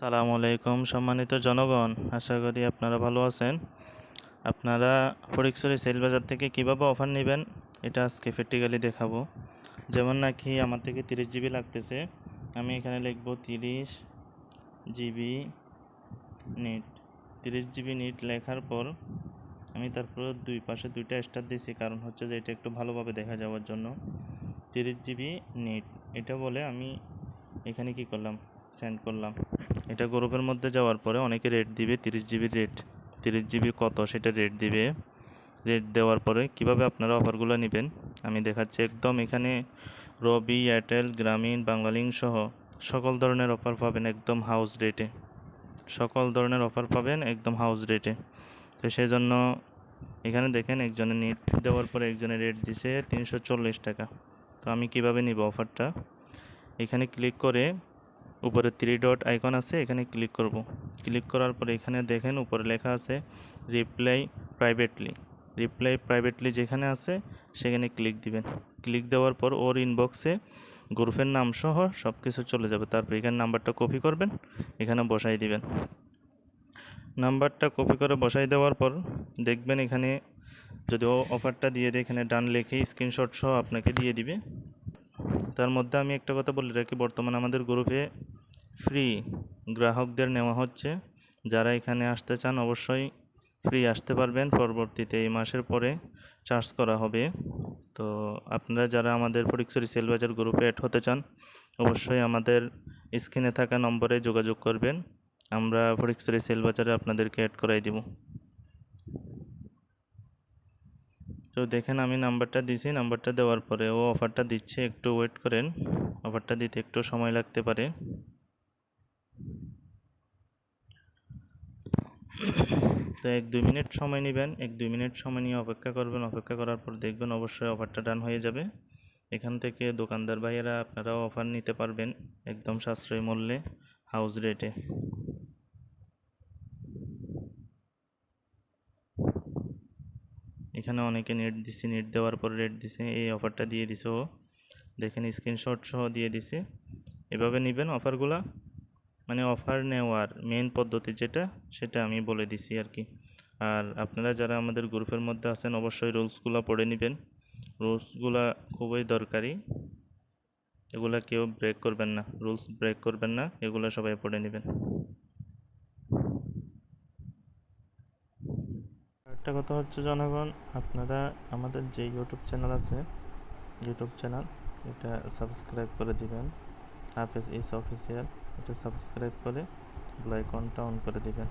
সালামু আলাইকুম সম্মানিত জনগণ, আশা করি আপনারা ভালো আছেন। আপনারা ফটিকছড়ি সেল বাজার থেকে কীভাবে অফার নেবেন, এটা আজকে প্র্যাকটিক্যালি দেখাবো। যেমন নাকি আমার থেকে তিরিশ জিবি লাগতেছে, আমি এখানে লিখব তিরিশ জিবি নেট। তিরিশ জিবি নেট লেখার পর আমি তারপর দুই পাশে দুইটা স্টার দিয়েছি কারণ হচ্ছে যে এটা একটু ভালোভাবে দেখা যাওয়ার জন্য। তিরিশ জিবি নেট, এটা বলে আমি এখানে কি করলাম? সেন্ড করলাম। এটা গ্রুপের মধ্যে যাওয়ার পরে অনেকে রেট দিবে তিরিশ জিবি রেট তিরিশ জিবি কত সেটা রেট দিবে। রেট দেওয়ার পরে কীভাবে আপনারা অফারগুলো নেবেন? আমি দেখাচ্ছি একদম এখানে রবি এয়ারটেল গ্রামীণ বাংলালিংক সহ সকল ধরনের অফার পাবেন একদম হাউস রেটে সকল ধরনের অফার পাবেন একদম হাউস রেটে তো সেই জন্য এখানে দেখেন একজনের নেট দেওয়ার পরে একজনের রেট দিছে তিনশো চল্লিশ টাকা। তো আমি কীভাবে নিব অফারটা এখানে ক্লিক করে উপরে থ্রি ডট আইকন আছে, এখানে ক্লিক করব। ক্লিক করার পরে এখানে দেখেন উপরে লেখা আছে রিপ্লাই প্রাইভেটলি রিপ্লাই প্রাইভেটলি যেখানে আছে, সেখানে ক্লিক দিবেন। ক্লিক দেওয়ার পর ওর ইনবক্সে গ্রুপের নাম সহ সব কিছু চলে যাবে। তারপর এখানে নাম্বারটা কপি করবেন, এখানে বসাই দিবেন। নাম্বারটা কপি করে বসাই দেওয়ার পর দেখবেন এখানে যদি ও অফারটা দিয়ে দেয়, এখানে ডান লেখে স্ক্রিনশট সহ আপনাকে দিয়ে দিবে। তার মধ্যে আমি একটা কথা বলে রাখি, বর্তমানে আমাদের গ্রুপে ফ্রি গ্রাহকদের নেওয়া হচ্ছে। যারা এখানে আসতে চান অবশ্যই ফ্রি আসতে পারবেন। পরবর্তীতে এই মাসের পরে চার্জ করা হবে। তো আপনারা যারা আমাদের ফটিকছড়ি সেলবাজার গ্রুপে অ্যাড হতে চান, অবশ্যই আমাদের স্ক্রিনে থাকা নম্বরে যোগাযোগ করবেন। আমরা ফটিকছড়ি সেলবাজারে আপনাদেরকে অ্যাড করাই দিব। তো দেখেন আমি নাম্বারটা দিছি। নাম্বারটা দেওয়ার পরে ও অফারটা দিচ্ছে। একটু ওয়েট করেন। অফারটা দিতে একটু সময় লাগতে পারে। তো এক দুই মিনিট সময় নেবেন, এক দুই মিনিট সময় নিয়ে অপেক্ষা করবেন, অপেক্ষা করার পর দেখবেন অবশ্যই অফারটা ডান হয়ে যাবে। এখান থেকে দোকানদার ভাইয়েরা আপনারাও অফার নিতে পারবেন একদম সাশ্রয়ী মূল্যে হাউস রেটে এখানে অনেকে নেট দিছে নেট দেওয়ার পর রেট দিছে, এই অফারটা দিয়ে দিছে ও। দেখেন স্ক্রিনশট সহ দিয়ে দিছে। এভাবে নেবেন অফারগুলা মানে অফার নেওয়ার মেন পদ্ধতি যেটা, সেটা আমি বলে দিছি আর কি। আর আপনারা যারা আমাদের গ্রুপের মধ্যে আছেন, অবশ্যই রুলসগুলো পড়ে নেবেন। রুলসগুলা খুবই দরকারি। এগুলা কেউ ব্রেক করবেন না। রুলস ব্রেক করবেন না, এগুলো সবাই পড়ে নেবেন। একটা কথা হচ্ছে, জনগণ, আপনারা আমাদের যে ইউটিউব চ্যানেল আছে ইউটিউব চ্যানেল এটা সাবস্ক্রাইব করে দিবেন। হাফেজ ইস অফিসিয়াল এটা সাবস্ক্রাইব করে বেল আইকনটা অন করে দিবেন।